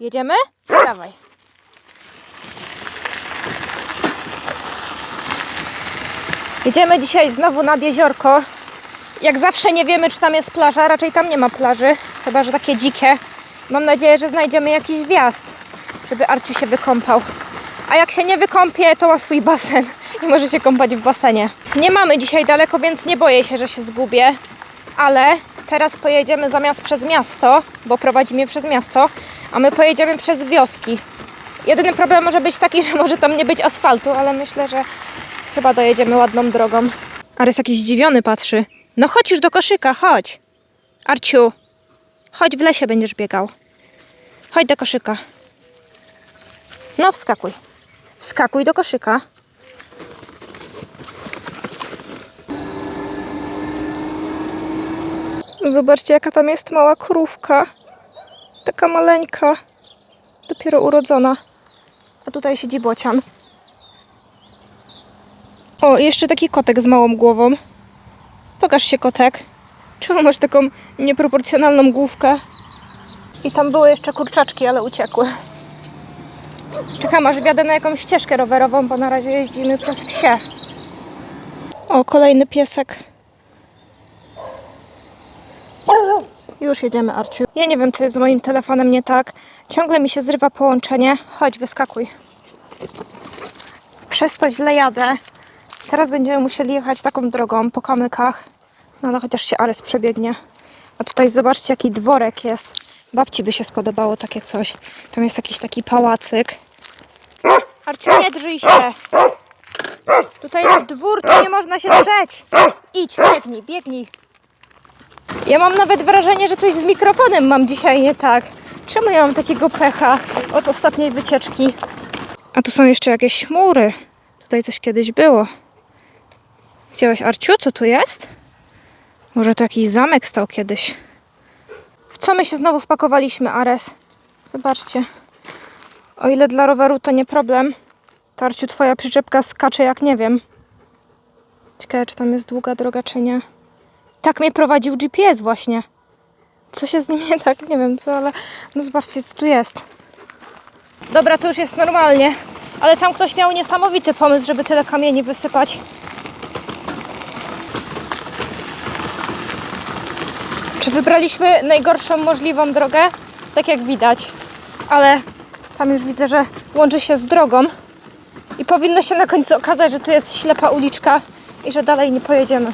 Jedziemy? No dawaj. Jedziemy dzisiaj znowu nad jeziorko. Jak zawsze nie wiemy, czy tam jest plaża. Raczej tam nie ma plaży, chyba że takie dzikie. Mam nadzieję, że znajdziemy jakiś wjazd, żeby Arciu się wykąpał. A jak się nie wykąpie, to ma swój basen i może się kąpać w basenie. Nie mamy dzisiaj daleko, więc nie boję się, że się zgubię. Ale teraz pojedziemy zamiast przez miasto, bo prowadzi mnie przez miasto, a my pojedziemy przez wioski. Jedyny problem może być taki, że może tam nie być asfaltu, ale myślę, że chyba dojedziemy ładną drogą. Arys jakiś zdziwiony patrzy. No chodź już do koszyka, chodź. Arciu, chodź w lesie będziesz biegał. Chodź do koszyka. No wskakuj. Wskakuj do koszyka. Zobaczcie, jaka tam jest mała krówka. Taka maleńka. Dopiero urodzona. A tutaj siedzi bocian. O, jeszcze taki kotek z małą głową. Pokaż się, kotek. Czemu masz taką nieproporcjonalną główkę? I tam były jeszcze kurczaczki, ale uciekły. Czekam, aż wjadę na jakąś ścieżkę rowerową, bo na razie jeździmy przez wsie. O, kolejny piesek. Już jedziemy, Arciu. Ja nie wiem, co jest z moim telefonem nie tak. Ciągle mi się zrywa połączenie. Chodź, wyskakuj. Przez to źle jadę. Teraz będziemy musieli jechać taką drogą po kamykach. No ale chociaż się Ares przebiegnie. A tutaj zobaczcie, jaki dworek jest. Babci by się spodobało takie coś. Tam jest jakiś taki pałacyk. Arciu, nie drżyj się. Tutaj jest dwór, tu nie można się drzeć. Idź, biegnij, biegnij. Ja mam nawet wrażenie, że coś z mikrofonem mam dzisiaj nie tak. Czemu ja mam takiego pecha od ostatniej wycieczki? A tu są jeszcze jakieś chmury. Tutaj coś kiedyś było. Widziałeś, Arciu, co tu jest? Może to jakiś zamek stał kiedyś. W co my się znowu wpakowaliśmy, Ares? Zobaczcie. O ile dla roweru to nie problem, to Arciu, twoja przyczepka skacze jak nie wiem. Ciekawe, czy tam jest długa droga, czy nie. Tak mnie prowadził GPS właśnie. Co się z nim nie tak? Nie wiem co, ale no zobaczcie, co tu jest. Dobra, to już jest normalnie. Ale tam ktoś miał niesamowity pomysł, żeby tyle kamieni wysypać. Czy wybraliśmy najgorszą możliwą drogę? Tak jak widać. Ale tam już widzę, że łączy się z drogą. I powinno się na końcu okazać, że tu jest ślepa uliczka i że dalej nie pojedziemy.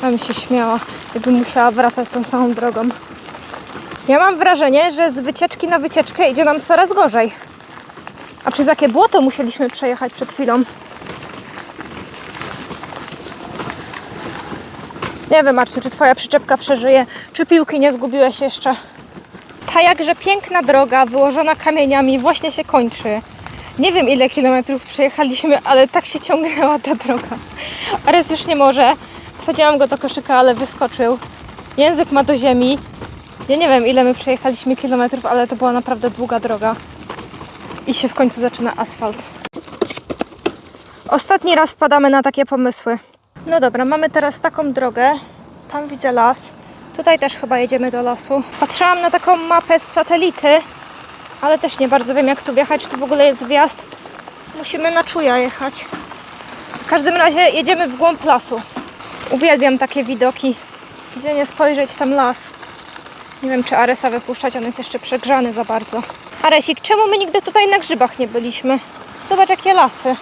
Bym się śmiała, jakbym musiała wracać tą samą drogą. Ja mam wrażenie, że z wycieczki na wycieczkę idzie nam coraz gorzej. A przez jakie błoto musieliśmy przejechać przed chwilą? Nie wiem, Marciu, czy twoja przyczepka przeżyje, czy piłki nie zgubiłeś jeszcze. Ta jakże piękna droga, wyłożona kamieniami, właśnie się kończy. Nie wiem, ile kilometrów przejechaliśmy, ale tak się ciągnęła ta droga. Ares już nie może. Wsadziłam go do koszyka, ale wyskoczył. Język ma do ziemi. Ja nie wiem, ile my przejechaliśmy kilometrów, ale to była naprawdę długa droga. I się w końcu zaczyna asfalt. Ostatni raz wpadamy na takie pomysły. No dobra, mamy teraz taką drogę. Tam widzę las. Tutaj też chyba jedziemy do lasu. Patrzyłam na taką mapę z satelity, ale też nie bardzo wiem jak tu wjechać, czy tu w ogóle jest wjazd. Musimy na czuja jechać. W każdym razie jedziemy w głąb lasu. Uwielbiam takie widoki. Gdzie nie spojrzeć, tam las. Nie wiem, czy Aresa wypuszczać, on jest jeszcze przegrzany za bardzo. Aresik, czemu my nigdy tutaj na grzybach nie byliśmy? Zobacz, jakie lasy.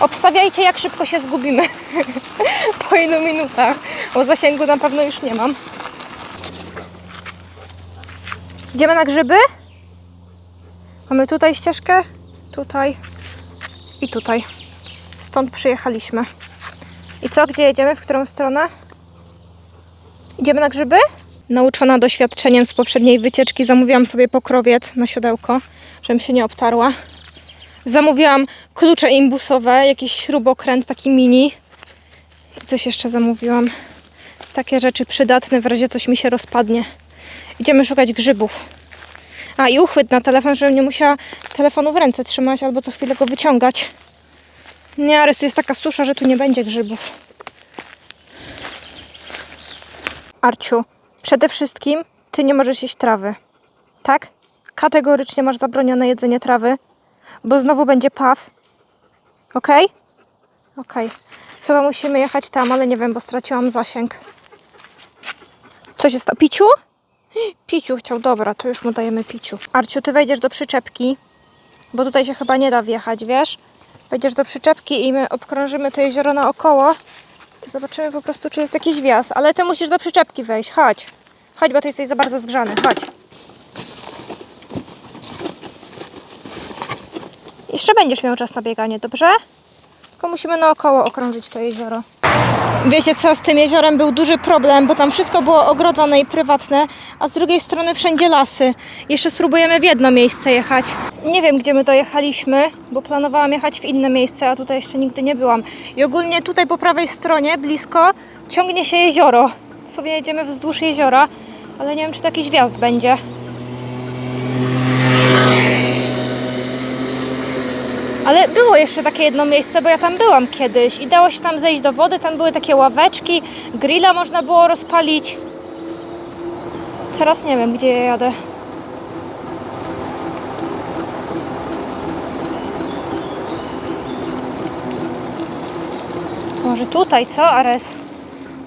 Obstawiajcie, jak szybko się zgubimy. po ilu minutach, bo zasięgu na pewno już nie mam. Idziemy na grzyby? Mamy tutaj ścieżkę, tutaj i tutaj. Stąd przyjechaliśmy. I co, gdzie jedziemy? W którą stronę? Idziemy na grzyby? Nauczona doświadczeniem z poprzedniej wycieczki, zamówiłam sobie pokrowiec na siodełko, żebym się nie obtarła. Zamówiłam klucze imbusowe, jakiś śrubokręt taki mini. I coś jeszcze zamówiłam. Takie rzeczy przydatne, w razie coś mi się rozpadnie. Idziemy szukać grzybów. A i uchwyt na telefon, żebym nie musiała telefonu w ręce trzymać albo co chwilę go wyciągać. Nie, ale tu jest taka susza, że tu nie będzie grzybów. Arciu, Przede wszystkim ty nie możesz jeść trawy. Tak? Kategorycznie masz zabronione jedzenie trawy, bo znowu będzie paw. Okej? Okej. Chyba musimy jechać tam, ale nie wiem, bo straciłam zasięg. Co się stało? Piciu? Piciu chciał, dobra, to już mu dajemy piciu. Arciu, ty wejdziesz do przyczepki, bo tutaj się chyba nie da wjechać, wiesz? Wejdziesz do przyczepki i my obkrążymy to jezioro naokoło zobaczymy po prostu, czy jest jakiś wjazd. Ale ty musisz do przyczepki wejść, chodź. Chodź, bo ty jesteś za bardzo zgrzany, chodź. Jeszcze będziesz miał czas na bieganie, dobrze? Tylko musimy naokoło okrążyć to jezioro. Wiecie co, z tym jeziorem był duży problem, bo tam wszystko było ogrodzone i prywatne, a z drugiej strony wszędzie lasy. Jeszcze spróbujemy w jedno miejsce jechać. Nie wiem, gdzie my dojechaliśmy, bo planowałam jechać w inne miejsce, a tutaj jeszcze nigdy nie byłam. I ogólnie tutaj po prawej stronie, blisko, ciągnie się jezioro. Sobie jedziemy wzdłuż jeziora, ale nie wiem, czy to jakiś wjazd będzie. Ale było jeszcze takie jedno miejsce, bo ja tam byłam kiedyś i dało się tam zejść do wody, tam były takie ławeczki, grilla można było rozpalić. Teraz nie wiem, gdzie ja jadę. Może tutaj, co, Ares?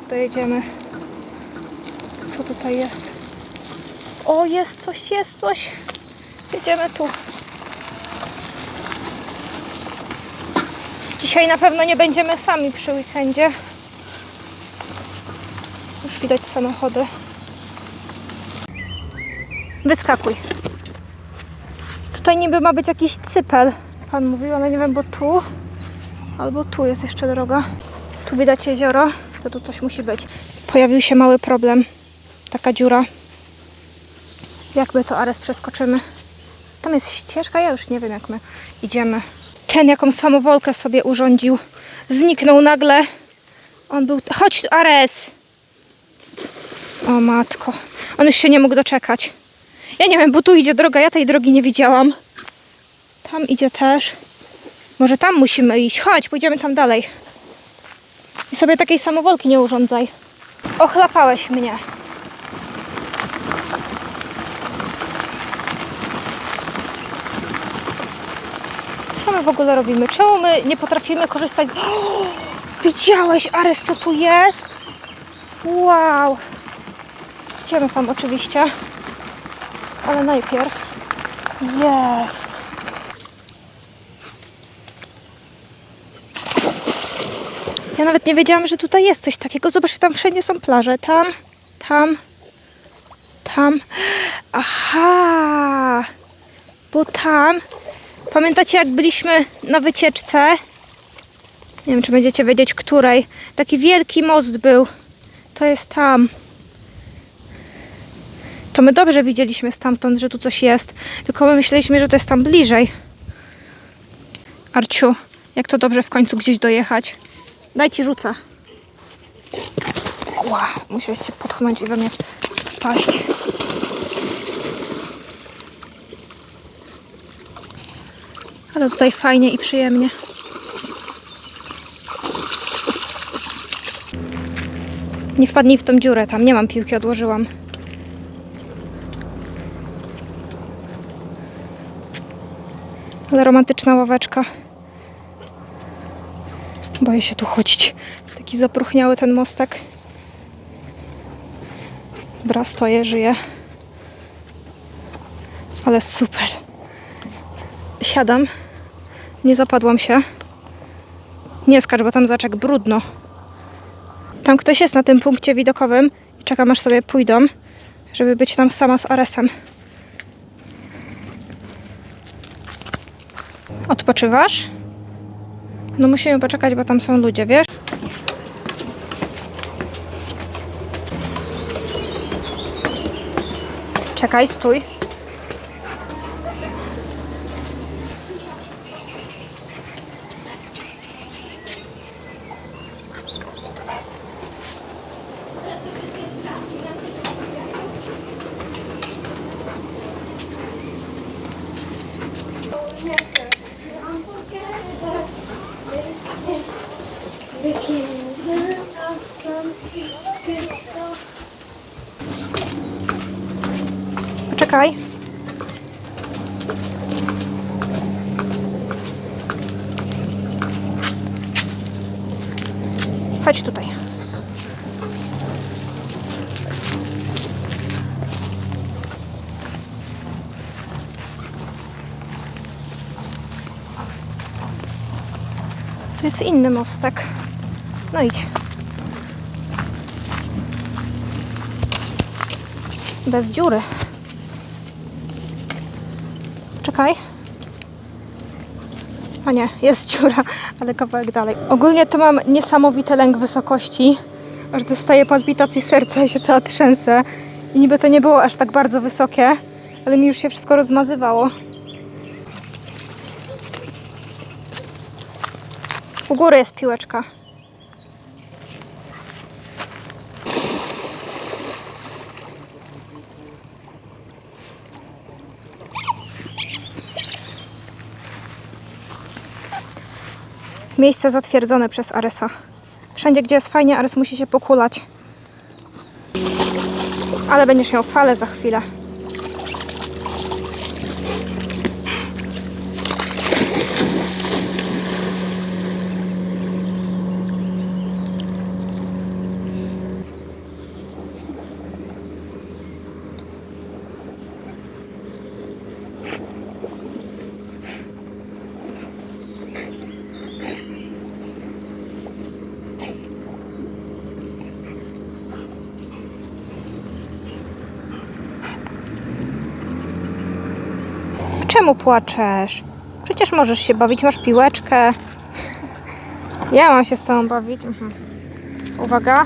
Dojedziemy. Co tutaj jest? O, jest coś, jest coś. Jedziemy tu. Dzisiaj na pewno nie będziemy sami przy weekendzie. Już widać samochody. Wyskakuj. Tutaj niby ma być jakiś cypel. Pan mówił, ale nie wiem, bo tu albo tu jest jeszcze droga. Tu widać jezioro, to tu coś musi być. Pojawił się mały problem. Taka dziura. Jak my to Ares przeskoczymy? Tam jest ścieżka, ja już nie wiem jak my idziemy. Ten jaką samowolkę sobie urządził. Zniknął nagle. On był... Chodź Ares! O matko. On już się nie mógł doczekać. Ja nie wiem, bo tu idzie droga, ja tej drogi nie widziałam. Tam idzie też. Może tam musimy iść. Chodź, pójdziemy tam dalej. I sobie takiej samowolki nie urządzaj. Ochlapałeś mnie. Co my w ogóle robimy? Czemu my nie potrafimy korzystać z... O, widziałeś, Ares, co tu jest? Wow. Idziemy tam oczywiście. Ale najpierw... Jest. Ja nawet nie wiedziałam, że tutaj jest coś takiego. Zobacz, tam wszędzie są plaże. Tam, tam, tam. Aha! Bo tam Pamiętacie, jak byliśmy na wycieczce? Nie wiem, czy będziecie wiedzieć, której. Taki wielki most był. To jest tam. To my dobrze widzieliśmy stamtąd, że tu coś jest. Tylko my myśleliśmy, że to jest tam bliżej. Arciu, jak to dobrze w końcu gdzieś dojechać. Daj ci rzucę. Ła, musiałeś się potchnąć i we mnie wpaść. Ale tutaj fajnie i przyjemnie. Nie wpadnij w tą dziurę, tam nie mam piłki, odłożyłam. Ale romantyczna ławeczka. Boję się tu chodzić. Taki zapruchniały ten mostek. Dobra, stoję, żyję. Ale super. Siadam. Nie zapadłam się. Nie skacz, bo tam zaczek brudno. Tam ktoś jest na tym punkcie widokowym i czekam aż sobie pójdą, żeby być tam sama z Aresem. Odpoczywasz? No musimy poczekać, bo tam są ludzie, wiesz? Czekaj, stój. Chodź tutaj. Tu jest inny mostek. No idź. Bez dziury. Czekaj. A nie, jest dziura, ale kawałek dalej. Ogólnie to mam niesamowity lęk wysokości. Aż dostaję palpitacji serca i się cała trzęsę. I niby to nie było aż tak bardzo wysokie, ale mi już się wszystko rozmazywało. U góry jest piłeczka. Miejsce zatwierdzone przez Aresa. Wszędzie, gdzie jest fajnie, Ares musi się pokulać. Ale będziesz miał falę za chwilę. Czemu płaczesz? Przecież możesz się bawić, masz piłeczkę. Ja mam się z tobą bawić. Mhm. Uwaga.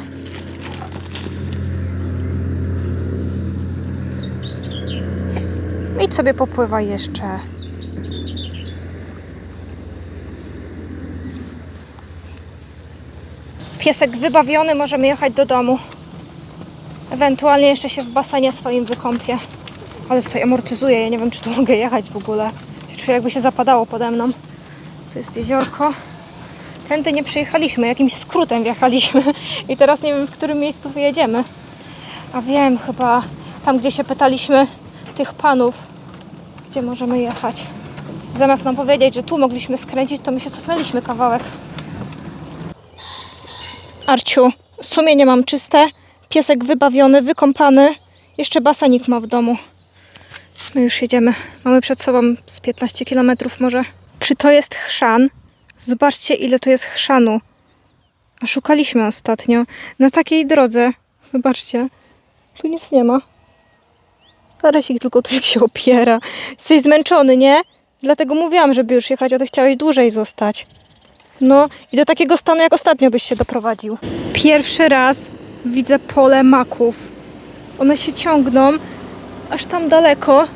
Idź sobie popływaj jeszcze. Piesek wybawiony, możemy jechać do domu. Ewentualnie jeszcze się w basenie swoim wykąpię. Ale tutaj amortyzuje, ja nie wiem czy tu mogę jechać w ogóle. Czuję jakby się zapadało pode mną. To jest jeziorko. Tędy nie przyjechaliśmy, jakimś skrótem wjechaliśmy i teraz nie wiem w którym miejscu wyjedziemy. A wiem, chyba tam gdzie się pytaliśmy tych panów, gdzie możemy jechać. Zamiast nam powiedzieć, że tu mogliśmy skręcić, to my się cofnęliśmy kawałek. Arciu, sumienie mam czyste, piesek wybawiony, wykąpany, jeszcze basenik ma w domu. My już jedziemy. Mamy przed sobą z 15 km może. Czy to jest chrzan? Zobaczcie, ile tu jest chrzanu. A szukaliśmy ostatnio na takiej drodze. Zobaczcie. Tu nic nie ma. Taresik tylko tu jak się opiera. Jesteś zmęczony, nie? Dlatego mówiłam, żeby już jechać, a ty chciałeś dłużej zostać. No i do takiego stanu jak ostatnio byś się doprowadził. Pierwszy raz widzę pole maków. One się ciągną aż tam daleko.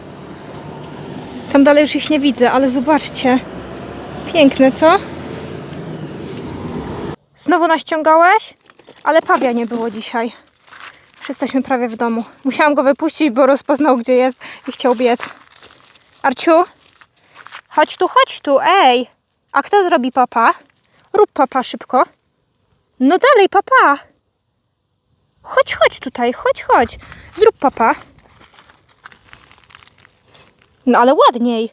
Tam dalej już ich nie widzę, ale zobaczcie. Piękne, co? Znowu naściągałeś? Ale pawia nie było dzisiaj. Już jesteśmy prawie w domu. Musiałam go wypuścić, bo rozpoznał, gdzie jest i chciał biec. Arciu? Chodź tu, chodź tu, ej! A kto zrobi papa? Rób papa szybko. No dalej, papa! Chodź, chodź tutaj, chodź, chodź. Zrób papa. No ale ładniej.